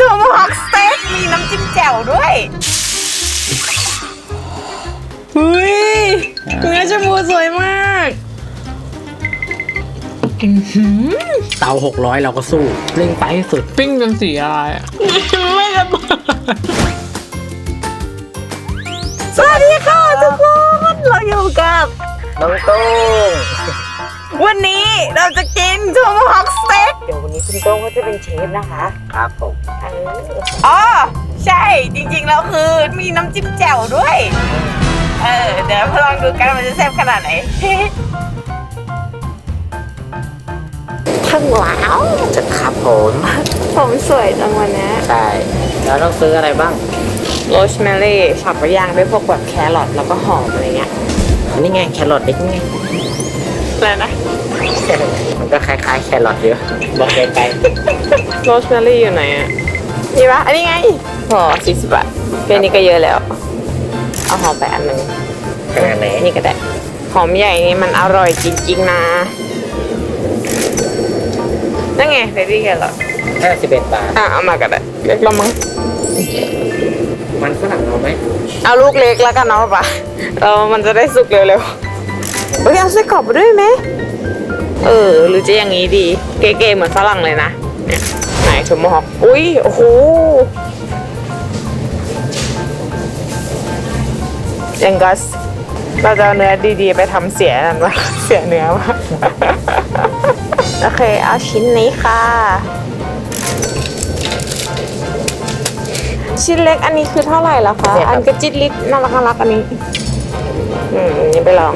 โทมฮอคสเต็กมีน้ำจิ้มแจ่วด้วยเฮ้ยเนื้อชาบูสวยมากอื้อหือเตา600เราก็สู้เร่งไปให้สุด ปิ้งจนสีอะไรอะไม่ระเบิดสวัสดีค่ะทุกคน เราอยู่กับน้องตุ้ง วันนี้เราจะกินโทมฮอคสเต็กเดี๋ยววันนี้คุณโต้งก็จะเป็นเชฟนะคะครับผมอ๋อใช่จริงๆแล้วคือมีน้ำจิ้มแจ่วด้วย เออ เดี๋ยวลองดูกันว่ามันจะแซ่บขนาดไหนทั้งหลาวจะครับผมผมสวยจังวันนี้ใช่แล้วต้องซื้ออะไรบ้าง โรสแมรี่ผักไปย่างด้วยพวกแบบแครอทแล้วก็หอมอะไรเงี้ยอันนี้ไงแครอทเล็กนี่ไงอะไรนะ มันก็คล้ายๆแครอทเยอะบอกเกินไปโรสแมรี่อยู่ไหนอะนี่ปะอันนี้ไงพอสี่สิบบาทแค่นี้ก็เยอะแล้ว เอาหอมไปอันหนึ่งขนาดไหนนี่ก็ได้หอมใหญ่นี่มันอร่อยจริงๆนะนั่นไงเบบี้แครอทห้าสิบเอ็ดบาทอะเอามาก็ได้เล็กลงมั้งมันฝรั่งเอาไหมเอาลูกเล็กแล้วกันเนาะป่ะเออมันจะได้สุกเร็วๆเฮ้ยเอาไส้กรอกมาด้วยไหม เออ หรือจะอย่างนี้ดี เก๋ๆเหมือนฝรั่งเลยนะเนี่ยไหนชมฮอกอุ้ยโอ้โหยังกัสเราจะเอาเนื้อดีๆ ไปทำเสียนั่นวะเสียเนื้อวะโอเค เอาชิ้นนี้ค่ะ ชิ้นเล็กอันนี้คือเท่าไหร่ล่ะคะ อันกระจิตลิตน่ารักน่ารักอันนี้ อืมนี่ไปลอง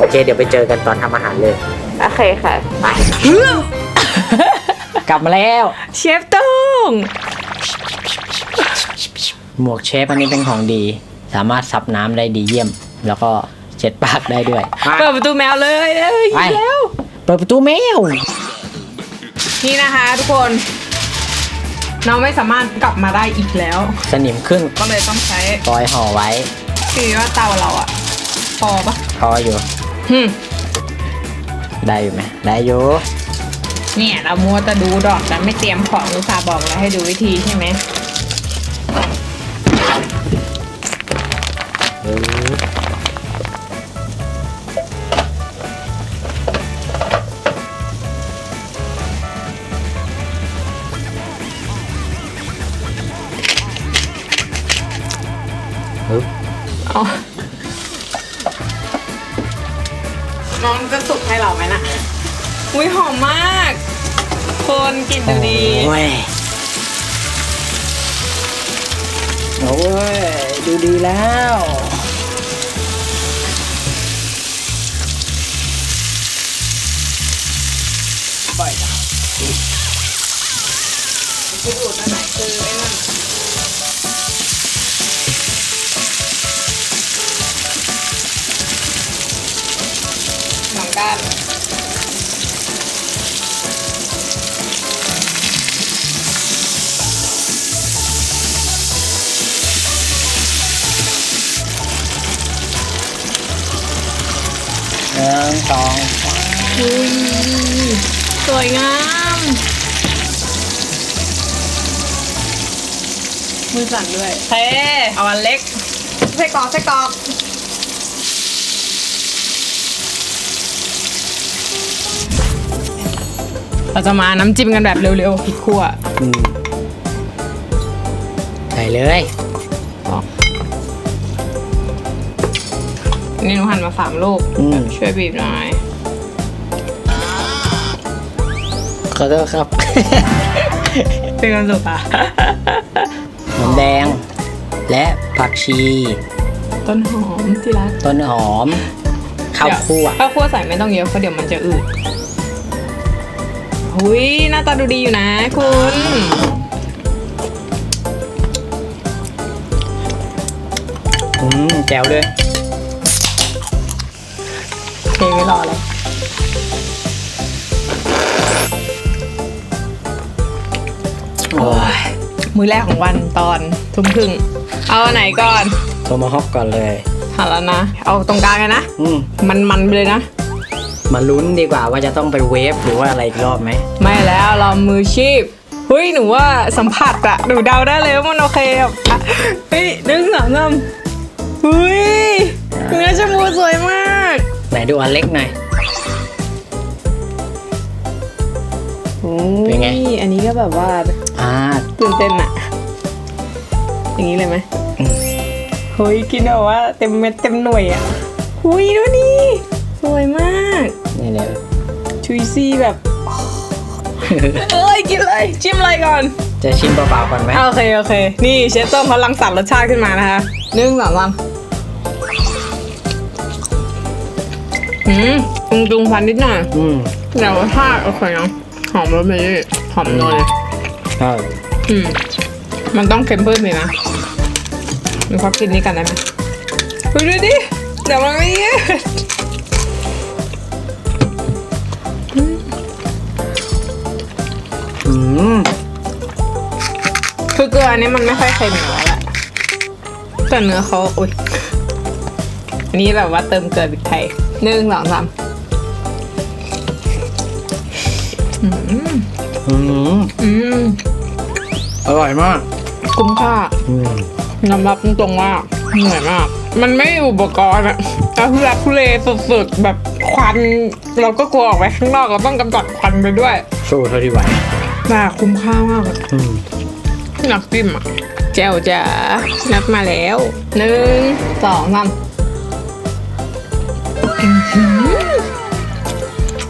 โอเค เดี๋ยวไปเจอกันตอนทำอาหารเลยโอเคค่ะกลับมาแล้ว เชฟตุ้งหมวกเชฟอันนี้เป็นของดี สามารถซับน้ำได้ดีเยี่ยม แล้วก็เช็ดปากได้ด้วย เปิดประตูแมวเลยเอ้ยไป แล้วเปิดประตูแมวนี่นะคะทุกคน น้องไม่สามารถกลับมาได้อีกแล้ว สนิมขึ้นก็เลยต้องใช้ปล่อยห่อไว้ คือว่าเตาเราอะพอปะพออยู่ หึมได้อยู่ไหมได้อยู่เนี่ยเรามัวแต่ดูดอกแต่ไม่เตรียมของอุตส่าห์บอกแล้วให้ดูวิธีใช่ไหม น้องจะสุกให้เราไหมนะอุ้ยหอมมาก คนกลินดูดีโอ้ยโอ้ยดูดีแล้วปล่อยนะคือดูดอันไหนคือ ไอ้นั่นสองด้านหนึ่งสองอุ้ยสวยงาม มือสั่นด้วยเฮ้เอาอันเล็กไส้กรอกไส้กรอก เราจะมาน้ำจิ้มกันแบบเร็วๆพริกขั่วอืมใส่เลยนี่หนูหั่นมาสามลูกอืมช่วยบีบหน่อยขอโทษครับ เป็นความสุขอะหอมแดง และผักชี ต้นหอมที่รักต้นหอมข้าวคั่วข้าวคั่วใส่ไม่ต้องเยอะเพราะเดี๋ยวมันจะอืด หุยหน้าตาดูดีอยู่นะคุณ อืมแจ๋วเลยเทไม่รอเลยโอ้ยมือแรกของวันตอนทุ่มครึ่ง เอาอันไหนก่อนโทมาฮอกก่อนเลย หันแล้วนะ เอาตรงกลางกันนะ อืมมันมันๆไปเลยนะ มาลุ้นดีกว่าว่าจะต้องไปเวฟหรือว่าอะไรอีกรอบไหมไม่แล้วเรามือชีพเฮ้ยหนูว่าสัมผัสอะหนูเดาได้เลยว่ามันโอเคอะอะเฮ้ยหนึ่งสองสามเฮ้ยเนื้อชมพูสวยมากไหนดูอันเล็กหน่อยเป็นไงโอ้ยอันนี้ก็แบบว่าอ่าตื่นเต้นอะอย่างนี้เลยไหมอืมเฮ้ยกินแบบว่าเต็มเม็ดเต็มหน่วยอะหุยดูนี่สวยมาก นี่เลยชุยซี่แบบเอ้ยกินเลยชิมอะไรก่อน จะชิมเปล่าๆก่อนไหมโอเคโอเค นี่เชฟส้มเขาลังสรรค์รสชาติขึ้นมานะคะหนึ่งสองสามอืมปรุงปรุงฟันนิดหน่อยอืมแต่รสชาติโอเคเนาะหอมรสเมลี่หอมนวลเลยใช่อืมมันต้องเค็มเพิ่มเลยนะมีความกินนี้กันได้ไหมดูดูดิเดี๋ยวมันไม่ยืด อืมคือเกลืออันนี้มันไม่ค่อยเค็มอยู่แล้วแหละแต่เนื้อเขาอุ้ยอันนี้แบบว่าเติมเกลือพริกไทยหนึ่งสองสามอืมอืมอร่อยมาก คุ้มค่าอืมยอมรับตรงๆว่าเหนื่อยมาก มันไม่มีอุปกรณ์อะแต่ทุลักทุเลสุดๆแบบ ควันเราก็กลัวออกไปข้างนอกเราต้องกำจัดควันไปด้วยสู้เท่าที่ไหวน่าคุ้มค่ามากอะอืมนักจิ้มอะแจวจ๋านัดมาแล้วหนึ่งสองสาม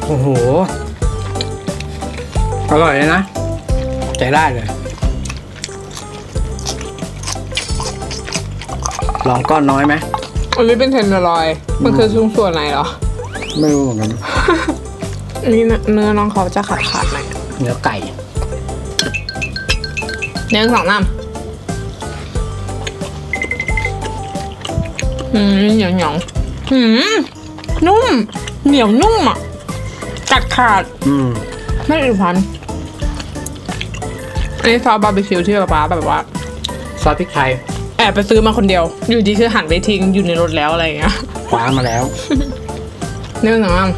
โอ้โห อร่อยเลยนะใจได้เลย ลองก้อนน้อยไหมอันนี้เป็นเทนเดอร์ลอยด์มันคือช่วงส่วนไหนเหรอ ไม่รู้เหมือนกันอันนี้เนื้อน้องเขาจะขาดขาดๆหน่อยเนื้อไก่หนึ่งสองสามอืมเหนียวเหนียวๆอืมนุ่ม เหนียวนุ่มอะกัดขาด อืมไม่อึดพันอันนี้ซอสบาร์บีคิวที่ป๊าป๊าแบบว่า ซอสพริกไทยแอบไปซื้อมาคนเดียว อยู่ดีคือหันไปทิ้งอยู่ในรถแล้วอะไรอย่างเงี้ย คว้ามาแล้ว หนึ่งสองสาม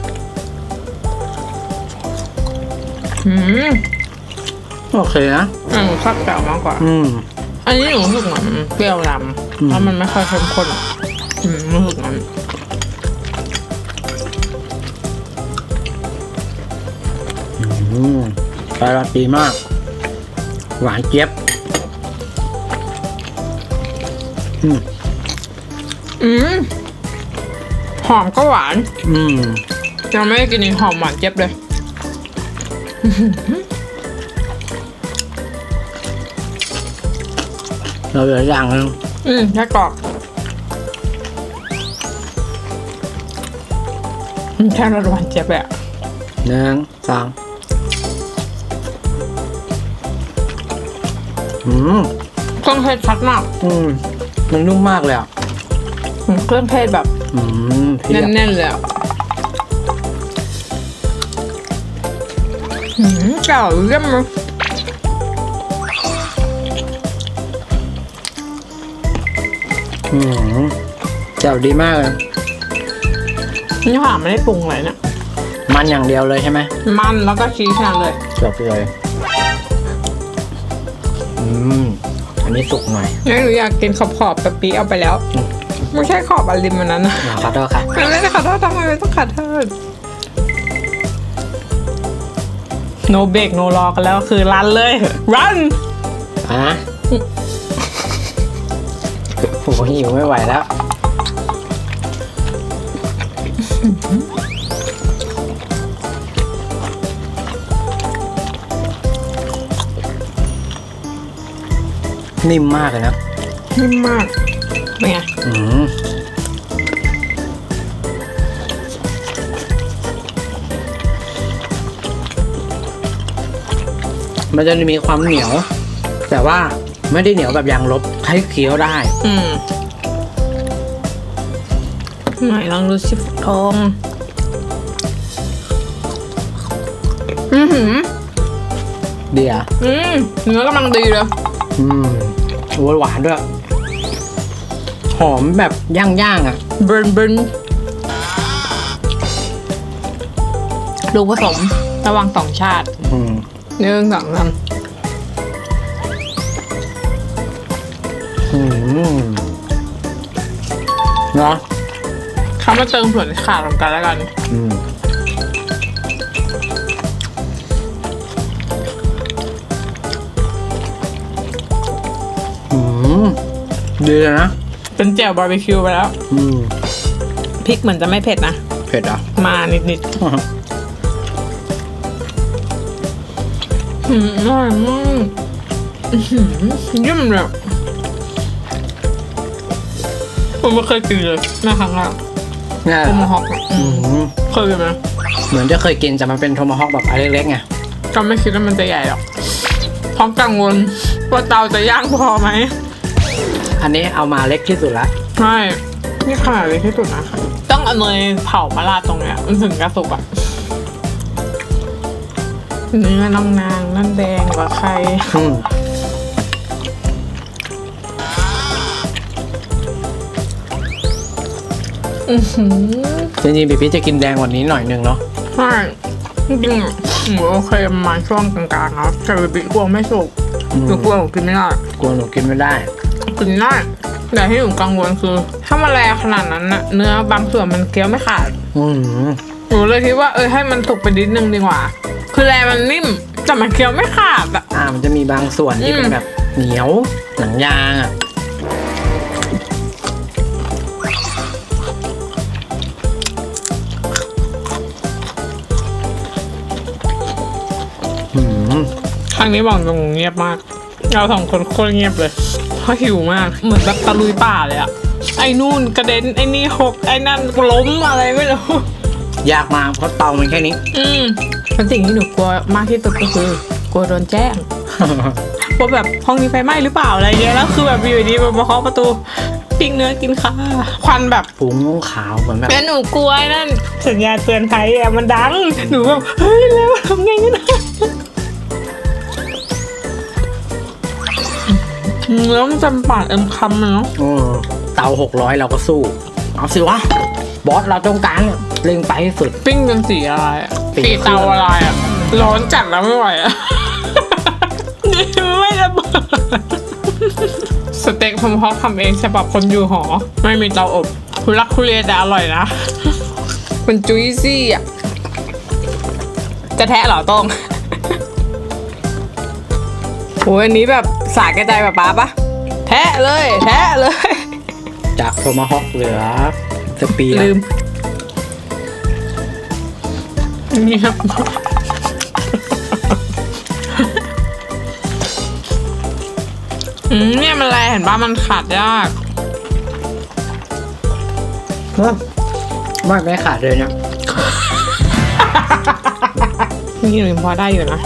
อืมโอเคนะอืมชอบแจ่วมากกว่า อืม อันนี้หนูรู้สึกเหมือนเปรี้ยวดำอืมเพราะมันไม่ค่อยเข้มข้นอืมรู้สึกงั้นอืมปลาราตีมาก หวานเจี๊ยบ อืม อืมห อมก็หวาน อืมยังไม่ได้กินนี่หอมหวานเจ็บเลย เราเหลืออย่างหนึงอืมแค่กรอบอืมแค่รสหวานเจ็บเลยอะหนึ่งสองอืมเครื่องเทศชัดมากอืมมันนุ่มมากเลยอะ อืมเครื่องเทศแบบ อืมเพียบแน่นๆเลยอะอืมเก่าเยี่ยมเลยอืมแจ่วดีมากเลย นี่ค่ะไม่ได้ปรุงเลยเนี่ยมันอย่างเดียวเลยใช่ไหมมันแล้วก็ชีสนั่นเลย จบเลย อืม อันนี้สุกหน่อย นี่หนูอยากกินขอบขอบๆแบบปีเอาไปแล้วอืมไม่ใช่ขอบอลิมมันนั้นนะอ่าขอโทษค่ะไม่ได้ขอโทษทำไมไม่ต้องขอโทษ no break no รอกันแล้วคือรันเลย run อะโอ้โหหิวไม่ไหวแล้ว นิ่มมากเลยนะ นิ่มมาก เป็นไงอืมมันจะมีความเหนียว แต่ว่าไม่ได้เหนียวแบบยางลบให้เคี้ยวได้ อืมไหนลองดูสิฟทองอือหือเดียวอืมเนื้อกำลังดีเลย อืมโอ้ยหวานด้วย หอมแบบย่างๆอะเบิร์นเบิร์นลูกผสมระหว่างสองชาติอืมหนึ่งสองสอืมเนาะเขามาเติมส่วนขาดของกันแล้วกันดีเลยนะ เป็นแจ่วบาร์บีคิวไปแล้วอืมพริกเหมือนจะไม่เผ็ดนะ เผ็ดอะ มานิดๆอืมอร่อยมากอื้อหือเยี่ยมเลยผมไม่เคยกินเลยแม่ครั้งแรกเนี่ยโทมฮอคอืมเคยกินไหมเหมือนจะเคยกินแต่มันเป็นโทมาฮอกแบบอันเล็กๆไงก็ไม่คิดว่ามันจะใหญ่หรอกเพราะกังวลว่าเตาจะย่างพอไหม อันนี้เอามาเล็กที่สุดละใช่นี่ขนาดเล็กที่สุดนะต้องเอาเนยเผามาราดตรงเนี้ยมันถึงกระสุกอะเนื้อน้องนางนั่นแดงกว่าใครอืมอือหือจริงๆพี่พีชจะกินแดงกว่านี้หน่อยนึงเนาะใช่จริงๆอะหมูโอเคประมาณช่วงกลางๆเนาะแต่บิกลัวไม่สุกอืมหนูกลัวหนูกินไม่ได้กลัวหนูกินไม่ได้ กินได้แต่ที่หนูกังวลคือ ถ้ามันแรงขนาดนั้นนะเนื้อบางส่วนมันเคี้ยวไม่ขาดอืมหนูเลยคิดว่าเออให้มันสุกไปนิดนึงดีกว่า คือแรงมันนิ่มแต่มันเคี้ยวไม่ขาดอะอ่ามันจะมีบางส่วนที่อืมเป็นแบบเหนียวหนังยางอะอืมครั้งนี้บอกตรงเงียบมาก เราสองคนโคตรเงียบเลย เพราะหิวมาก เหมือนแบบตะลุยป่าเลยอะไอ้นู่นกระเด็นไอ้นี่หกไอ้นั่นล้มอะไรไม่รู้ ยากมากเพราะเตามันแค่นี้ อืมเป็นสิ่งที่หนูกลัวมากที่สุดก็คือกลัวโดนแจ้งว่าแบบห้องนี้ไฟไหม้หรือเปล่าอะไรเงี้ยแล้วคือแบบอยู่ดีๆมาเคาะประตูปิ้งเนื้อกินข้าวควันแบบผงขาวเหมือนแบบแล้วหนูกลัวไอ้นั่นสัญญาณเตือนภัยอะมันดัง หนูแบบเฮ้ยแล้วทำไงกันนะ อืมแล้วมันจำปากเอ็มคำอะเนาะเออเตาหกร้อยเราก็สู้ เอาสิวะ บอสเราต้องการเร่งไปให้สุด ปิ้งจนสีอะไรอะสีสีเตาอะไรอะร้อนจัดแล้วไม่ไหวอะ นี่ไม่ระเบิดสเต็กผมพอทำเองฉบับคนอยู่หอ ไม่มีเตาอบคุลักคุเลแต่อร่อยนะ มันจุยซี่อะ จะแทะเหรอต้องโอ้ยอันนี้แบบ สายกระจายแบบป้าปะแทะเลย แทะเลย จากโทมาฮอกเหลือสเปียร์ลืมเงียบอืมเนี่ยมันอะไรเห็นป่ะมันขาดยากเฮ้ยไม่ไม่ขาดเลยเนี่ยนี่หนูพอได้อยู่นะ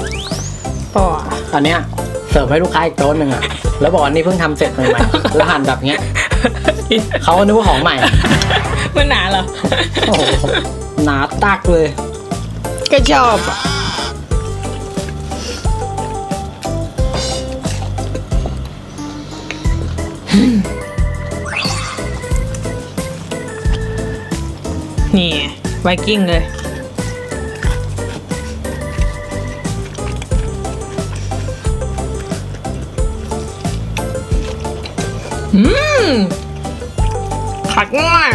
ปอตอนเนี้ยเสิร์ฟให้ลูกค้าอีกโต๊ะหนึ่งอะแล้วบอกว่านี่เพิ่งทำเสร็จใหม่ๆแล้วหั่นแบบเนี้ยเขาก็นึกว่าของใหม่ มันหนาเหรอ โอ้โหหนาตักเลย ก็ชอบอะนี่ไวกิ้งเลย อืมขัดง่าย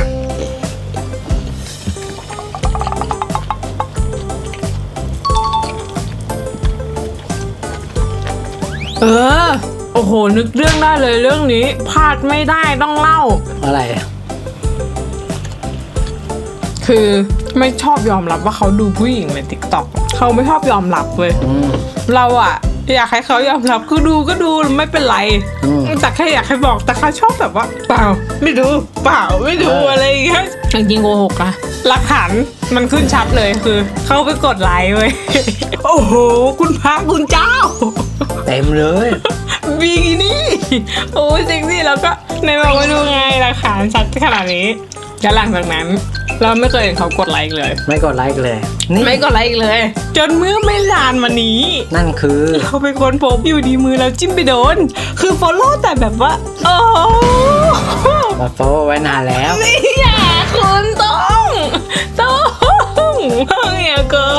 เออ โอ้โห นึกเรื่องได้เลยเรื่องนี้พลาดไม่ได้ต้องเล่า อะไรคือไม่ชอบยอมรับว่าเขาดูผู้หญิงในติ๊กต็อกเขาไม่ชอบยอมรับเว้ย อืม เราอะ อยากให้เขายอมรับคือดูก็ดูไม่เป็นไร อืม แต่แค่อยากให้บอกแต่เขาชอบแบบว่า เปล่า ไม่ดู เปล่าไม่ดูเออออะไรอย่างเงี้ยจริงๆโกหกอะหลักฐานมันขึ้นชัดเลยคือ เขาไปกดไลค์เว้ยโอ้โห คุณพระคุณเจ้า เต็มเลยบิกินี่โอ้ยเซ็กซี่แล้วก็ในบอกว่าดูไงหลักฐานชัดขนาดนี้แล้วหลังจากนั้น เราไม่เคยเห็นเขากดไลค์เลย ไม่กดไลค์เลย นี่ไม่กดไลค์เลย จนเมื่อไม่ลานมานี้ นั่นคือเขาเป็นคนพบอยู่ดีมือแล้วจิ้มไปโดน คือฟอลโล่แต่แบบว่า โอ้ฟอลโล่ไว้นานแล้วนี่อย่าคุณต้องต้องห้องอย่เกิ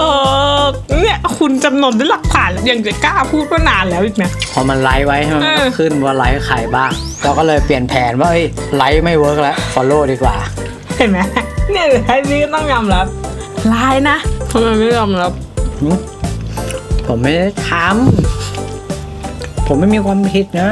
ดเนี่ยคุณจำนนด้วยหลักฐานยังจะกล้าพูดว่านานแล้วอีกนะพอมันไลค์ไว้มันก็ขึ้นว่าไลค์ใครบ้างเราก็เลยเปลี่ยนแผนว่าไลค์ไม่เวิร์กแล้วฟอลโล่ดีกว่า เห็นไหม เนี่ยไอ้นี่ต้องยอมรับร้ายนะทำไมไม่ยอมรับ ผมไม่ได้ทำผมไม่มีความผิดนะ